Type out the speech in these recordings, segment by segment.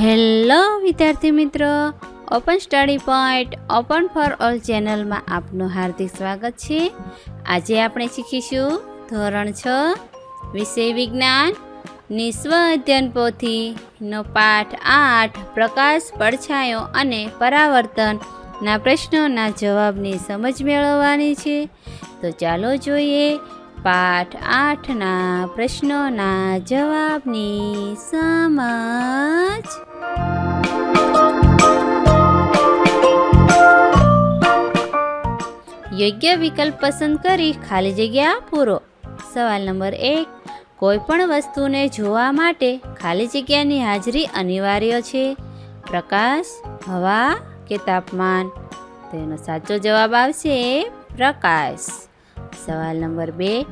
Hello વિદ્યાર્થી મિત્રો open study point open for all ચેનલમાં આપનું હાર્દિક સ્વાગત છે. આજે આપણે શીખીશું ધોરણ છ, વિષય વિજ્ઞાન. નિસ્વ અધ્યયન પોથીનો પાઠ આઠ, પ્રકાશ, પડછાયો અને પરાવર્તનના પ્રશ્નોના જવાબની સમજ મેળવવાની છે. તો ચાલો જોઈએ પાઠ આઠના પ્રશ્નોના જવાબની સમજ. યોગ્ય વિકલ્પ પસંદ કરી ખાલી જગ્યા પૂરો. સવાલ નંબર એક કોઈ પણ વસ્તુને જોવા માટે ખાલી જગ્યાની હાજરી અનિવાર્ય છે? પ્રકાશ, હવા કે તાપમાન? તેનો સાચો જવાબ આવશે પ્રકાશ. સવાલ નંબર બે.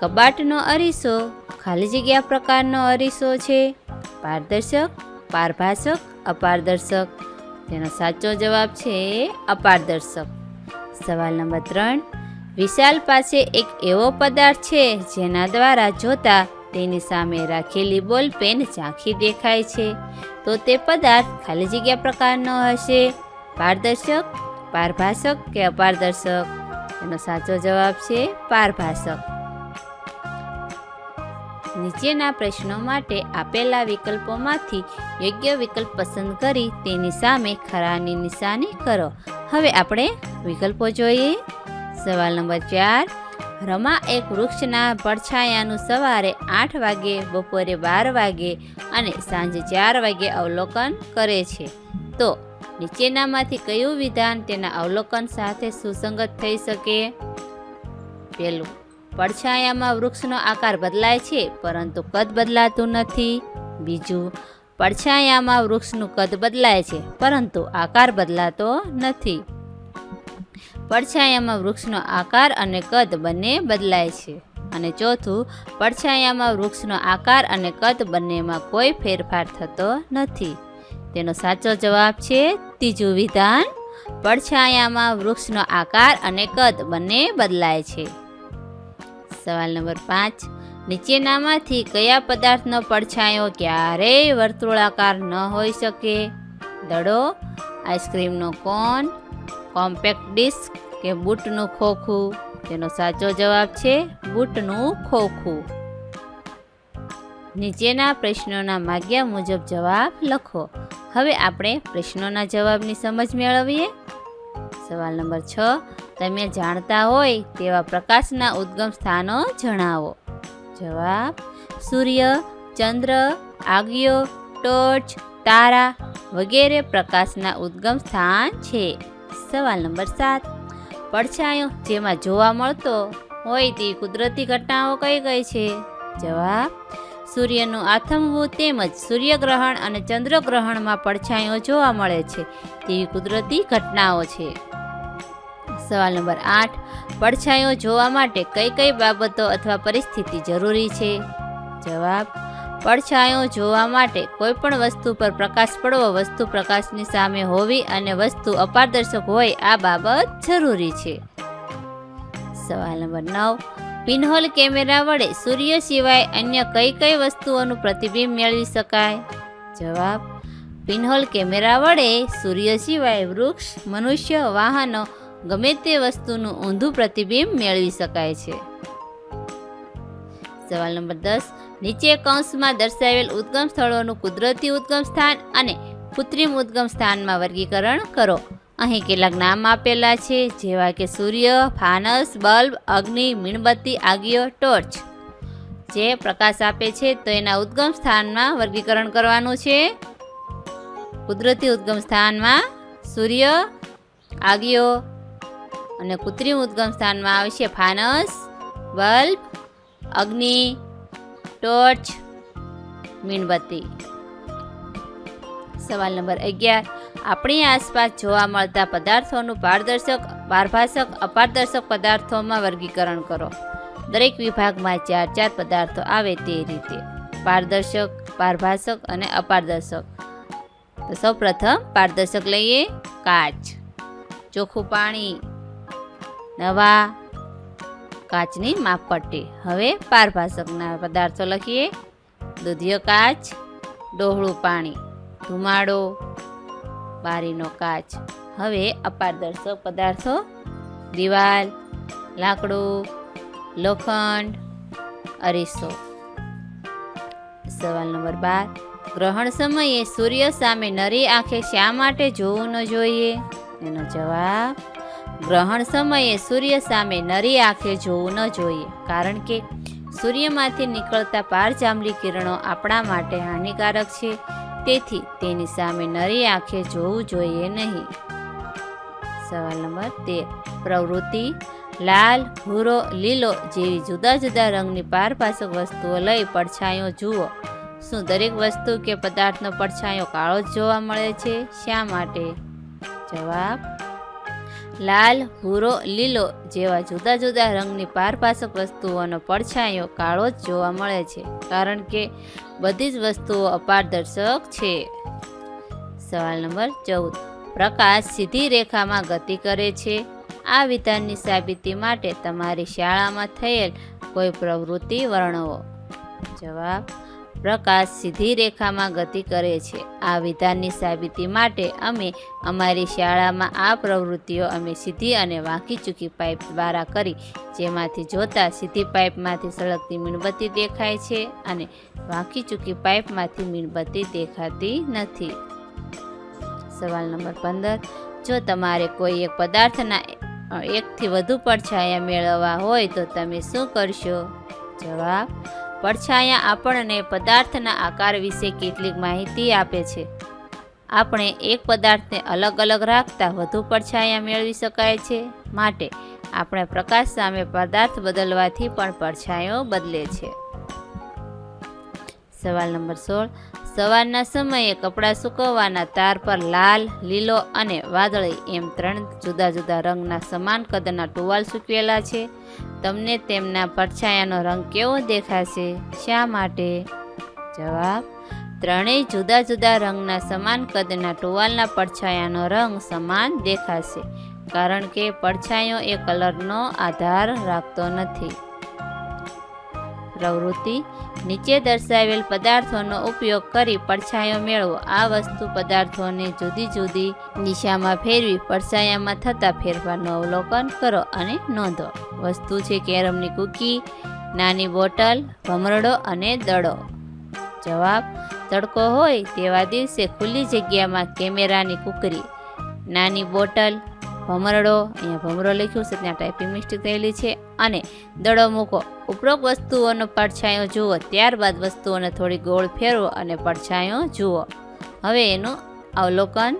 કબાટનો અરીસો ખાલી જગ્યા પ્રકારનો અરીસો છે. પારદર્શક પારભાષક અપારદર્શક. તેનો સાચો જવાબ છે અપારદર્શક. સવાલ નંબર ત્રણ. વિશાલ પાસે એક એવો પદાર્થ છે જેના દ્વારા જોતા તેની સામે રાખેલી બોલ પેન ઝાંખી દેખાય છે. તો તે પદાર્થ ખાલી જગ્યા પ્રકારનો હશે. પારદર્શક પારભાષક કે અપારદર્શક? એનો સાચો જવાબ છે પારભાષક નીચેના પ્રશ્નો માટે આપેલા વિકલ્પોમાંથી યોગ્ય વિકલ્પ પસંદ કરી તેની સામે ખરાની નિશાની કરો. હવે આપણે વિકલ્પો જોઈએ. સવાલ નંબર ચાર. રમા એક વૃક્ષના પડછાયાનું સવારે આઠ વાગે, બપોરે બાર વાગે અને સાંજે ચાર વાગે અવલોકન કરે છે. તો નીચેનામાંથી કયું વિધાન તેના અવલોકન સાથે સુસંગત થઈ શકે? પહેલું, પડછાયામાં વૃક્ષનો આકાર બદલાય છે, પરંતુ કદ બદલાતું નથી. બીજું, પડછાયામાં વૃક્ષનું કદ બદલાય છે, પરંતુ આકાર બદલાતો નથી. પડછાયામાં વૃક્ષનો આકાર અને કદ બંને બદલાય છે. અને ચોથું, પડછાયામાં વૃક્ષનો આકાર અને કદ બંનેમાં કોઈ ફેરફાર થતો નથી. તેનો સાચો જવાબ છે ત્રીજું વિધાન પડછાયામાં વૃક્ષનો આકાર અને કદ બંને બદલાય છે. સવાલ નંબર પાંચ, નીચેનામાંથી કયા પદાર્થનો પડછાયો ક્યારેય વર્તુળાકાર ન હોઈ શકે? દડો, આઈસ્ક્રીમનો કોન, કોમ્પેક્ટ ડિસ્ક કે બૂટનું ખોખું? તેનો સાચો જવાબ છે બૂટનું ખોખું. નીચેના પ્રશ્નોના માગ્યા મુજબ જવાબ લખો. હવે આપણે પ્રશ્નોના જવાબની સમજ મેળવીએ. સવાલ નંબર છ, તમે જાણતા હોય તેવા પ્રકાશના ઉદ્ગમ સ્થાનો જણાવો. જવાબ, સૂર્ય, ચંદ્ર, આગિયો, ટોર્ચ, તારા વગેરે પ્રકાશના ઉદ્ગમ સ્થાન છે. સવાલ નંબર સાત, પડછાયો જેમાં જોવા મળતો હોય તે કુદરતી ઘટનાઓ કઈ કઈ છે? જવાબ સૂર્યનું આથમવું તેમજ સૂર્યગ્રહણ અને ચંદ્રગ્રહણમાં પડછાયો જોવા મળે છે તેવી કુદરતી ઘટનાઓ છે. સવાલ નંબર આઠ, પડછાયો જોવા માટે કઈ કઈ બાબતો અથવા પરિસ્થિતિ જરૂરી છે? જવાબ, પડછાયો જોવા માટે કોઈ પણ વસ્તુ પર પ્રકાશ પડવો, વસ્તુ પ્રકાશની સામે હોવી અને વસ્તુ અપારદર્શક હોય આ બાબત જરૂરી છે. સવાલ નંબર નવ પિનહોલ કેમેરા વડે સૂર્ય સિવાય અન્ય કઈ કઈ વસ્તુઓનું પ્રતિબિંબ મેળવી શકાય? જવાબ, પિનહોલ કેમેરા વડે સૂર્ય સિવાય વૃક્ષ, મનુષ્ય, વાહનો, ગમે તે વસ્તુનું ઊંધું પ્રતિબિંબ મેળવી શકાય છે. સવાલ નંબર દસ, નીચે કૌંસમાં દર્શાવેલ ઉદ્ગમ સ્થળોનું કુદરતી ઉદ્ગમ સ્થાન અને કૃત્રિમ ઉદ્ગમ સ્થાનમાં વર્ગીકરણ કરો. અહીં કેટલાક નામ આપેલા છે, જેવા કે સૂર્ય, ફાનસ, બલ્બ, અગ્નિ, મીણબત્તી, આગિયો, ટોર્ચ. જે પ્રકાશ આપે છે, તો એના ઉદ્ગમ સ્થાનમાં વર્ગીકરણ કરવાનું છે. કુદરતી ઉદ્ગમ સ્થાનમાં સૂર્ય, આગિયો અને કૃત્રિમ ઉદ્ગમ સ્થાનમાં આવશે ફાનસ, બલ્બ, અગ્નિ, ટોર્ચ, મીણબત્તી. સવાલ નંબર અગિયાર. આપણી આસપાસ જોવા મળતા પદાર્થોનું પારદર્શક પારભાષક અપારદર્શક પદાર્થોમાં વર્ગીકરણ કરો. દરેક વિભાગમાં ચાર ચાર પદાર્થો આવે તે રીતે. પારદર્શક પારભાષક અને અપારદર્શક. તો સૌપ્રથમ પારદર્શક લઈએ. કાચ. ચોખ્ખું પાણી. નવા કાચની માપપટ્ટી. હવે પારભાષકના પદાર્થો લખીએ. દૂધિયો કાચ, ડોહળું પાણી. ધુમાડો. બારીનો કાચ. હવે અપારદર્શક પદાર્થો, દિવાલ, લાકડું, લોખંડ, અરીસો. સવાલ નંબર બાર. ગ્રહણ સમયે સૂર્ય સામે નરી આંખે શા માટે જોવું ન જોઈએ? એનો જવાબ, ગ્રહણ સમયે સૂર્ય સામે નરી આંખે જોવું ન જોઈએ, કારણ કે સૂર્યમાંથી નીકળતા પારજાંબલી કિરણો આપણા માટે હાનિકારક છે. તેથી તેની સામે નરી આંખે જોવું જોઈએ નહીં. સવાલ નંબર તેર. પ્રવૃત્તિ. લાલ, ભૂરો, લીલો જેવી જુદા જુદા રંગની પારપાસક વસ્તુઓ લઈ પડછાયો જુઓ. શું દરેક વસ્તુ કે પદાર્થનો પડછાયો કાળો જ જોવા મળે છે? શા માટે? જવાબ લાલ, ભૂરો, લીલો જેવા જુદા જુદા રંગની પારપાસક વસ્તુઓનો પડછાયો કાળો જ જોવા મળે છે, કારણ કે બધી જ વસ્તુઓ અપારદર્શક છે. સવાલ નંબર ચૌદ. પ્રકાશ સીધી રેખામાં ગતિ કરે છે. આ વિધાનની સાબિતી માટે તમારી શાળામાં થયેલ કોઈ પ્રવૃત્તિ વર્ણવો. જવાબ પ્રકાશ સીધી રેખામાં ગતિ કરે છે. આ વિધાનની સાબિતી માટે અમે અમારી શાળામાં આ પ્રવૃત્તિઓ અમે સીધી અને વાંકી ચૂકી પાઇપ દ્વારા કરી, જેમાંથી જોતા સીધી પાઇપમાંથી સળગતી મીણબત્તી દેખાય છે અને વાંકી ચૂકી પાઇપમાંથી મીણબત્તી દેખાતી નથી. સવાલ નંબર પંદર. જો તમારે કોઈ એક પદાર્થના એકથી વધુ પડછાયા મેળવવા હોય તો તમે શું કરશો? જવાબ પડછાયા આપણને પદાર્થના આકાર વિશે કેટલીક માહિતી આપે છે. આપણે એક પદાર્થને અલગ અલગ રાખતા વધુ પડછાયા મેળવી શકાય છે. માટે આપણે પ્રકાશ સામે પદાર્થ બદલવાથી પણ પડછાયો બદલે છે. સવાલ નંબર સોળ. સવારના સમયે કપડાં સૂકવવાના તાર પર લાલ, લીલો અને વાદળી એમ ત્રણ જુદા જુદા રંગના સમાન કદના ટુવાલ સૂકવેલા છે. તમને તેમના પડછાયાનો રંગ કેવો દેખાશે? શા માટે? જવાબ, ત્રણેય જુદા જુદા રંગના સમાન કદના ટુવાલના પડછાયાનો રંગ સમાન દેખાશે, કારણ કે પડછાયો એ કલરનો આધાર રાખતો નથી. પ્રવૃત્તિ. નીચે દર્શાવેલ પદાર્થોનો ઉપયોગ કરી પડછાયો મેળવો. આ વસ્તુ પદાર્થોને જુદી જુદી દિશામાં ફેરવી પડછાયામાં થતા ફેરફારનું અવલોકન કરો અને નોંધો. વસ્તુ છે કેરમની કૂકી, નાની બોટલ, ભમરડો અને દડો. જવાબ, તડકો હોય તેવા દિવસે ખુલ્લી જગ્યામાં કેમેરાની કુકરી. નાની બોટલ ભમરડો, અહીંયા ભમરો લખ્યું છે, ત્યાં ટાઈપિંગ મિસ્ટેક થયેલી છે. અને દડો મૂકો. ઉપરોક્ત વસ્તુઓનો પડછાયો જુઓ, ત્યારબાદ વસ્તુઓને થોડી ગોળ ફેરવો અને પડછાયો જુઓ. હવે એનું અવલોકન.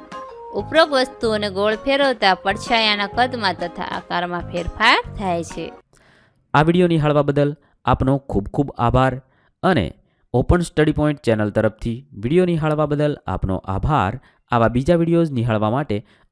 ઉપરોક્ત વસ્તુઓને ગોળ ફેરવતા પડછાયાના કદમાં તથા આકારમાં ફેરફાર થાય છે. આ વીડિયો નિહાળવા બદલ આપનો ખૂબ ખૂબ આભાર અને ઓપન સ્ટડી પોઈન્ટ ચેનલ તરફથી વીડિયો નિહાળવા બદલ આપનો આભાર. આવા બીજા વિડીયોઝ નિહાળવા માટે